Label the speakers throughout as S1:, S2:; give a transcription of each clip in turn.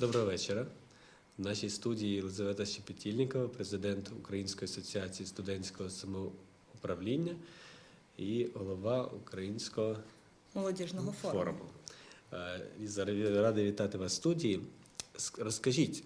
S1: Доброго вечора. В нашій студії Єлизавета Щепетільникова, президент Української асоціації студентського самоуправління і голова Українського
S2: молодіжного форуму.
S1: форуму. Е, Радий вітати вас в студії. Розкажіть,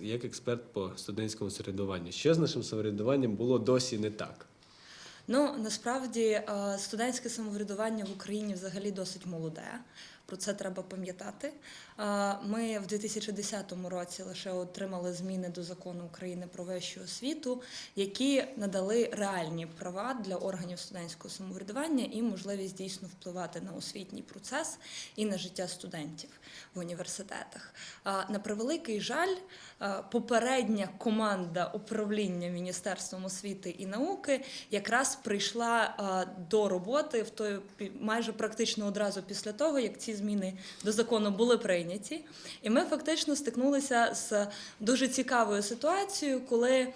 S1: як експерт по студентському самоврядуванню, що з нашим самоврядуванням було досі не так?
S2: Ну насправді е, студентське самоврядування в Україні взагалі досить молоде. Про це треба пам'ятати. Ми в 2010 році лише отримали зміни до закону України про вищу освіту, які надали реальні права для органів студентського самоврядування і можливість дійсно впливати на освітній процес і на життя студентів в університетах. На превеликий жаль, попередня команда управління Міністерством освіти і науки якраз прийшла до роботи в той майже практично одразу після того, як ці зміни до закону були прийняті. І ми фактично стикнулися з дуже цікавою ситуацією, коли е,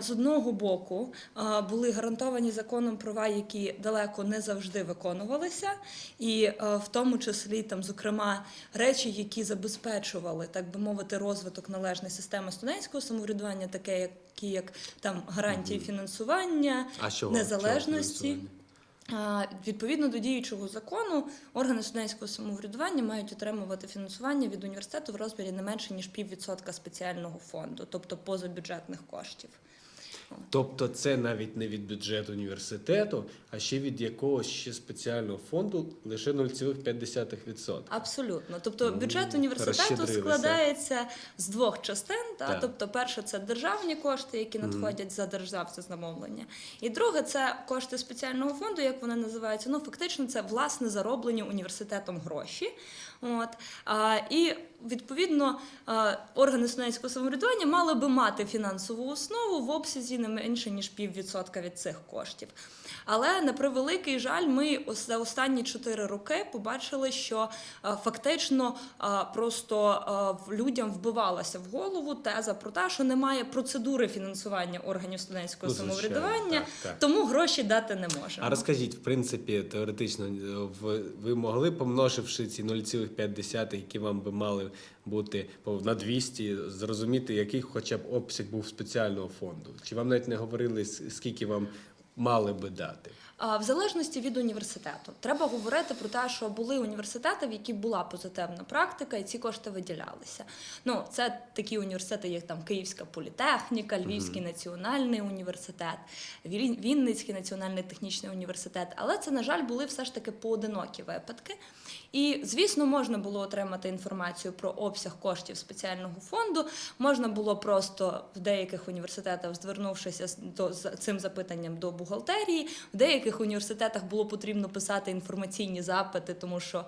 S2: з одного боку е, були гарантовані законом права, які далеко не завжди виконувалися, і е, в тому числі там, зокрема, речі, які забезпечували, так би мовити, розвиток належної системи студентського самоврядування, таке як як там гарантії фінансування,
S1: А чого?
S2: незалежності.
S1: Чого фінансування?
S2: Відповідно до діючого закону, органи студентського самоврядування мають отримувати фінансування від університету в розмірі не менше ніж піввідсотка спеціального фонду, тобто позабюджетних коштів.
S1: Тобто це навіть не від бюджету університету, а ще від якогось ще спеціального фонду лише 0,5%.
S2: Абсолютно. Тобто
S1: Ну,
S2: бюджет університету складається з двох частин. Та?
S1: Так.
S2: Тобто, перше це державні кошти, які надходять за державце замовлення. І друге це кошти спеціального фонду, як вони називаються. Ну, фактично, це власне зароблені університетом гроші. От. А, і відповідно органи студентського самоврядування мали би мати фінансову основу в обсязі не менше ніж піввідсотка від цих коштів. Але на превеликий жаль, ми за останні чотири роки побачили, що фактично просто людям вбивалася в голову теза про те, що немає процедури фінансування органів студентського
S1: Ну,
S2: самоврядування,
S1: так, так.
S2: тому гроші дати не можемо.
S1: А розкажіть, в принципі, теоретично, е, ви могли, помноживши ці 0,5, які вам би мали бути на 200, зрозуміти, який хоча б обсяг був спеціального фонду? Чи вам навіть не говорили, скільки вам мали би дати?
S2: В залежності від університету треба говорити про те, що були університети, в яких була позитивна практика, і ці кошти виділялися. Ну, це такі університети, як там Київська політехніка, Львівський національний університет, Вінницький національний технічний університет. Але це, на жаль, були все ж таки поодинокі випадки. І, звісно, можна було отримати інформацію про обсяг коштів спеціального фонду. Можна було просто в деяких університетах, звернувшися з- цим запитанням до бухгалтерії, в деяких університетах було потрібно писати інформаційні запити, тому що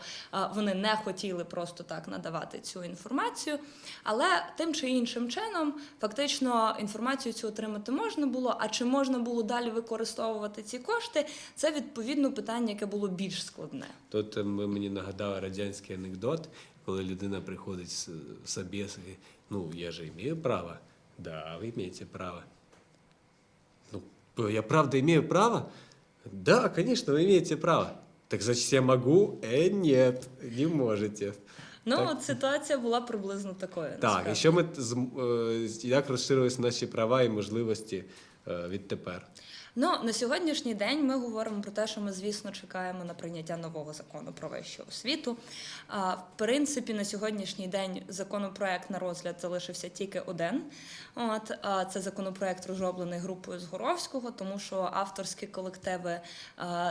S2: вони не хотіли просто так надавати цю інформацію. Але тим чи іншим чином, фактично, інформацію цю отримати можна було. А чи можна було далі використовувати ці кошти? Це відповідно питання, яке було більш складне.
S1: Тут ви мені нагадали радянський анекдот, коли людина приходить з в собес і ну, я же имею право. Да, вы имеете право. Ну, я правда имею право? Да, конечно, вы имеете право. Так значит, я могу? Э, нет, не можете.
S2: Ну,
S1: Так.
S2: от ситуація була приблизно такою.
S1: Так,
S2: насправді.
S1: і що ми зм- е, як розширились наші права і можливості е, відтепер?
S2: Ну на сьогоднішній день ми говоримо про те, що ми, звісно, чекаємо на прийняття нового закону про вищу освіту. А в принципі, на сьогоднішній день законопроект на розгляд залишився тільки один. От це законопроект розроблений групою Згоровського, тому що авторські колективи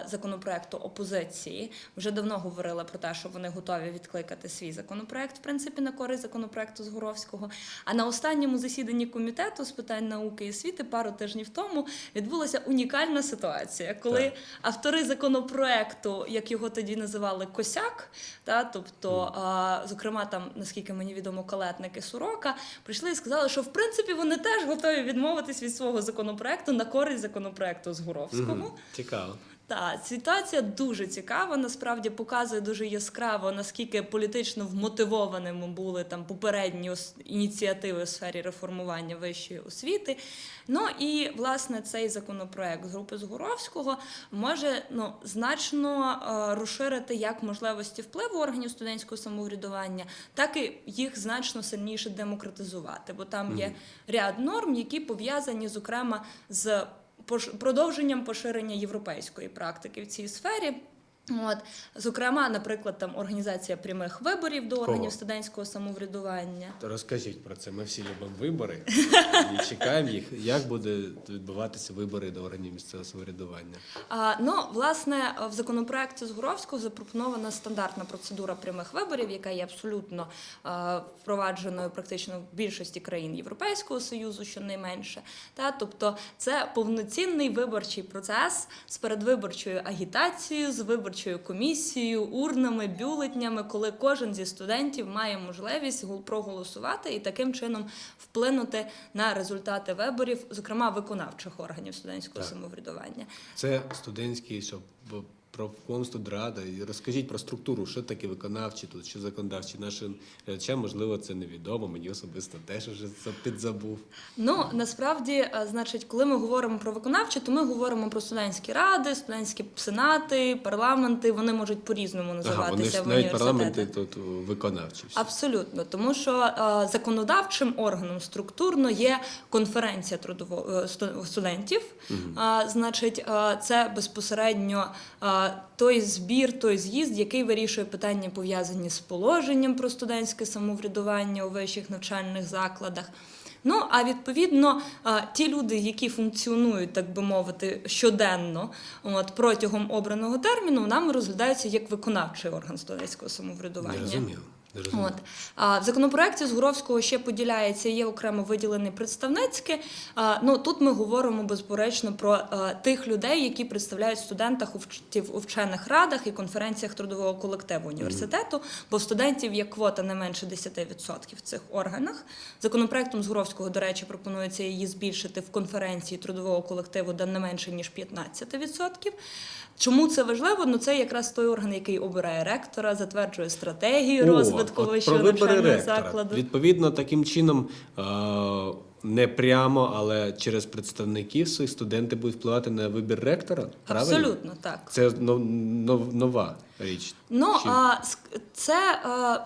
S2: законопроекту опозиції вже давно говорили про те, що вони готові відкликати свій законопроект, в принципі, на користь законопроекту Згоровського. А на останньому засіданні комітету з питань науки і освіти пару тижнів тому відбулася унікальна ситуація, коли
S1: Так.
S2: автори законопроекту, як його тоді називали, косяк, та тобто, а, зокрема, там, наскільки мені відомо, калетники Сурока, прийшли і сказали, що в принципі вони теж готові відмовитись від свого законопроекту на користь законопроекту Згуровського.
S1: Мгм, Цікаво.
S2: Так, ситуація дуже цікава. Насправді показує дуже яскраво, наскільки політично вмотивованими були там попередні ініціативи у сфері реформування вищої освіти. Ну і власне цей законопроект групи Згуровського може ну значно е, розширити як можливості впливу органів студентського самоврядування, так і їх значно сильніше демократизувати, бо там є ряд норм, які пов'язані зокрема з продовженням поширення європейської практики в цій сфері. От, зокрема, наприклад, там організація прямих виборів до
S1: Кого?
S2: органів студентського самоврядування.
S1: То розкажіть про це. Ми всі любимо вибори і чекаємо їх. Як буде відбуватися вибори до органів місцевого самоврядування?
S2: А, ну, власне, в законопроекті Згуровського запропонована стандартна процедура прямих виборів, яка є абсолютно е, впровадженою практично в більшості країн Європейського Союзу, щонайменше. Та, тобто це повноцінний виборчий процес з передвиборчою агітацією, з виборчою комісією, урнами, бюлетнями, коли кожен зі студентів має можливість гол- проголосувати і таким чином вплинути на результати виборів, зокрема виконавчих органів студентського
S1: Так.
S2: самоврядування.
S1: Це студентський, що б- профком, студрада. І розкажіть про структуру, що таке виконавчі тут, що законодавчі. Нашим глядачам, можливо, це невідомо. Мені особисто теж вже за- підзабув.
S2: Ну насправді, е, значить, коли ми говоримо про виконавче, то ми говоримо про студентські ради, студентські сенати, парламенти. Вони можуть по-різному
S1: Ага,
S2: називатися
S1: вони ж
S2: в
S1: навіть парламенти тут виконавчі. всі.
S2: Абсолютно, тому що е, законодавчим органом структурно є конференція трудово е, сту- студентів. А, значить, е, це безпосередньо е, той збір, той з'їзд, який вирішує питання пов'язані з положенням про студентське самоврядування у вищих навчальних закладах. Ну а відповідно, ті люди, які функціонують, так би мовити, щоденно, от протягом обраного терміну, нами розглядаються як виконавчий орган студентського самоврядування.
S1: Я.
S2: От. А, в законопроекті Згуровського ще поділяється, є окремо виділений представницьке. А, ну, тут ми говоримо безперечно про а, тих людей, які представляють студентах у вчених радах і конференціях трудового колективу університету, бо в студентів є квота не менше 10% в цих органах. Законопроектом Згуровського, до речі, пропонується її збільшити в конференції трудового колективу до не менше ніж 15%. Чому це важливо? Ну це якраз той орган, який обирає ректора, затверджує стратегію розвитку
S1: про вибори
S2: навчального закладу.
S1: Відповідно, таким чином е, не прямо, але через представників своїх студенти будуть впливати на вибір ректора. Правильно?
S2: Абсолютно так.
S1: Це нов- нов- нова річ.
S2: Ну а це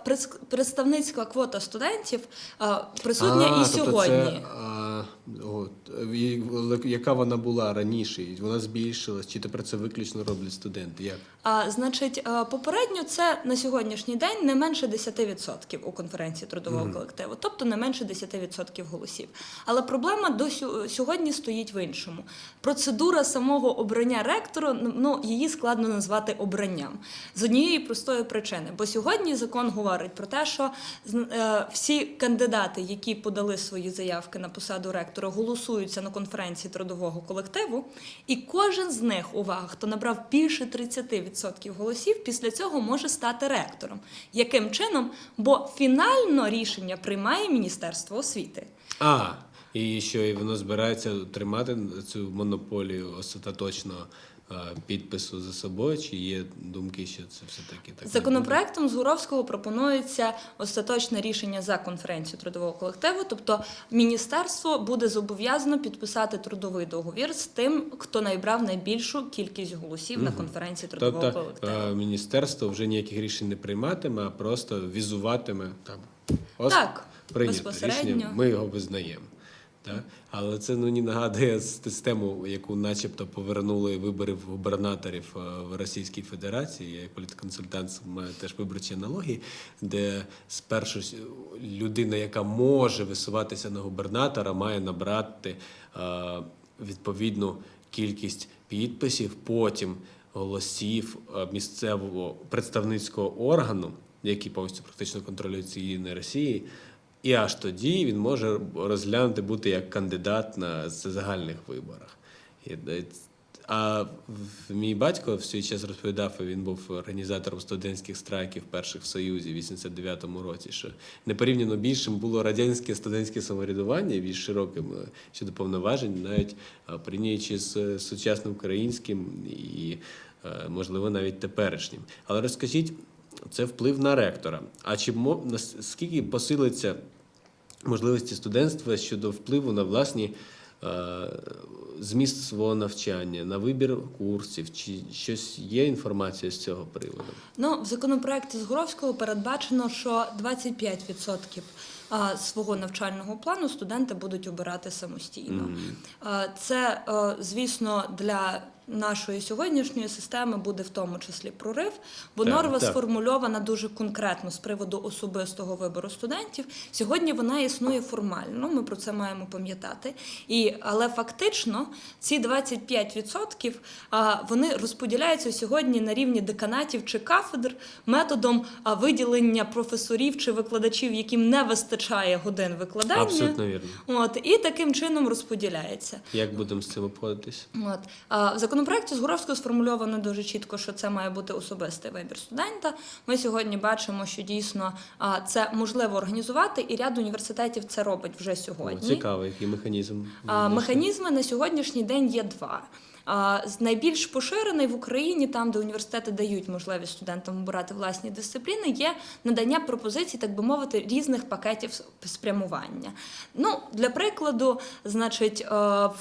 S2: е, представницька квота студентів е, присутня
S1: А,
S2: і
S1: тобто
S2: сьогодні.
S1: Це, а, от, і- яка вона була раніше? Вона збільшилась, чи тепер це виключно роблять студенти? Як?
S2: А значить, е, попередньо це на сьогоднішній день не менше 10% у конференції трудового колективу, тобто не менше 10% голосів. Але проблема до сьогодні стоїть в іншому. Процедура самого обрання ректора, ну її складно назвати обранням з однієї простої причини. Бо сьогодні закон говорить про те, що е, всі кандидати, які подали свої заявки на посаду ректора, голосуються на конференції трудового колективу, і кожен з них, увага, хто набрав більше 30% голосів, після цього може стати ректором. Яким чином? Бо фінально рішення приймає Міністерство освіти.
S1: А, і що і воно збирається тримати цю монополію остаточно підпису за собою, чи є думки, що це все-таки так? не
S2: Законопроектом Згуровського пропонується остаточне рішення за конференцію трудового колективу, тобто міністерство буде зобов'язано підписати трудовий договір з тим, хто набрав найбільшу кількість голосів на конференції трудового
S1: Тобто
S2: колективу.
S1: е, міністерство вже ніяких рішень не прийматиме, а просто візуватиме там. Ось
S2: Так,
S1: прийнято
S2: безпосередньо.
S1: рішення, ми його визнаємо. Так? Але це мені нагадує систему, яку начебто повернули виборів губернаторів е, в Російській Федерації. Я як політконсультант маю теж виборчі аналогії, де спершу людина, яка може висуватися на губернатора, має набрати е, відповідну кількість підписів, потім голосів е, місцевого представницького органу, який повністю практично контролює ці на Росії. І аж тоді він може розглянути бути як кандидат на загальних виборах. Е, А мій батько в свій час розповідав, і він був організатором студентських страйків перших в Союзі в 89-му році, що непорівняно більшим було радянське студентське самоврядування більш широким е, щодо повноважень, навіть е, порівнюючи з сучасним українським і, можливо, навіть теперішнім. Але розкажіть, це вплив на ректора. А чи наскільки посилиться можливості студентства щодо впливу на власні е, зміст свого навчання, на вибір курсів, чи щось є інформація з цього приводу?
S2: Ну, в законопроекті Згоровського передбачено, що 25% а, свого навчального плану студенти будуть обирати самостійно. А, Це, е, звісно, для нашої сьогоднішньої системи буде в тому числі прорив, бо
S1: Так,
S2: норма
S1: так.
S2: сформульована дуже конкретно з приводу особистого вибору студентів. Сьогодні вона існує формально. Ми про це маємо пам'ятати. І але фактично ці 25% вони розподіляються сьогодні на рівні деканатів чи кафедр методом виділення професорів чи викладачів, яким не вистачає годин викладання.
S1: Абсолютно вірно.
S2: От і таким чином розподіляється.
S1: Як будемо з цим обходитись?
S2: От а, законопроекті Згуровського сформульовано дуже чітко, що це має бути особистий вибір студента. Ми сьогодні бачимо, що дійсно це можливо організувати, і ряд університетів це робить вже сьогодні.
S1: цікаво, який механізм.
S2: Механізми на сьогоднішній день є два. Найбільш поширений в Україні, там, де університети дають можливість студентам обирати власні дисципліни, є надання пропозицій, так би мовити, різних пакетів спрямування. Ну, для прикладу, значить, е,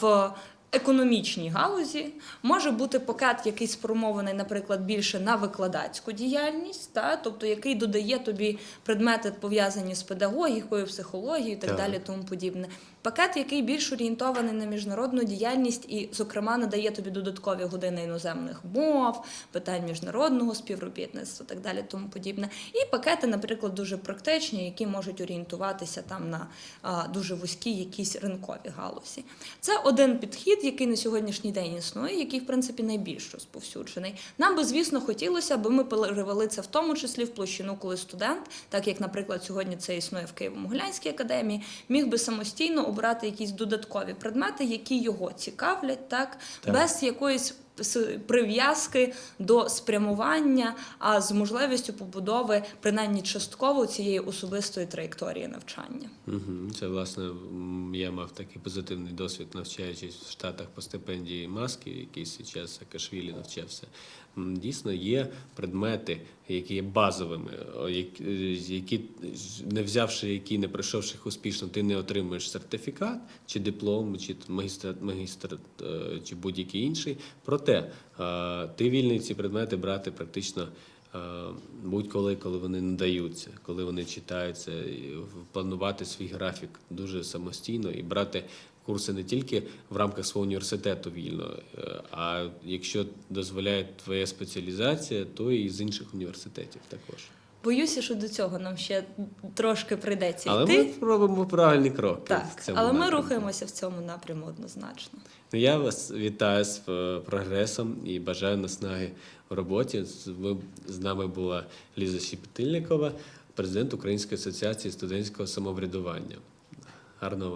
S2: в економічній галузі може бути пакет, який спромований, наприклад, більше на викладацьку діяльність, та, тобто який додає тобі предмети, пов'язані з педагогікою, психологією і так,
S1: Так.
S2: далі, тому подібне. Пакет, який більш орієнтований на міжнародну діяльність і, зокрема, надає тобі додаткові години іноземних мов, питань міжнародного співробітництва, так далі, тому подібне. І пакети, наприклад, дуже практичні, які можуть орієнтуватися там на а, дуже вузькі якісь ринкові галузі. Це один підхід, який на сьогоднішній день існує, який, в принципі, найбільш розповсюджений. Нам би, звісно, хотілося, аби ми перевели це в тому числі в площину, коли студент, так як, наприклад, сьогодні це існує в Києво-Могилянській академії, міг би самостійно обрати якісь додаткові предмети, які його цікавлять, так,
S1: Так.
S2: без якоїсь прив'язки до спрямування, а з можливістю побудови принаймні частково цієї особистої траєкторії навчання.
S1: Угу. Це власне я мав такий позитивний досвід, навчаючись в Штатах по стипендії маски, який час Саакашвілі навчався. Дійсно, є предмети, які є базовими, е, які не взявши, які не пройшовши їх успішно, ти не отримуєш сертифікат чи диплом, чи магістр, магістр е, чи будь-який інший. Проте е, ти вільний ці предмети брати практично. Будь-коли, коли вони надаються, коли вони читаються, планувати свій графік дуже самостійно і брати курси не тільки в рамках свого університету вільно, е, а якщо дозволяє твоя спеціалізація, то і з інших університетів також.
S2: Боюся, що до цього нам ще трошки прийдеться
S1: Але
S2: йти.
S1: ми робимо правильні кроки. в
S2: Так,
S1: цьому
S2: але ми рухаємося в цьому напряму однозначно.
S1: Ну, Я вас вітаю з е, прогресом і бажаю наснаги в роботі. З- Ви з нами була Ліза Щепетильникова, президент Української асоціації студентського самоврядування. Гарного вам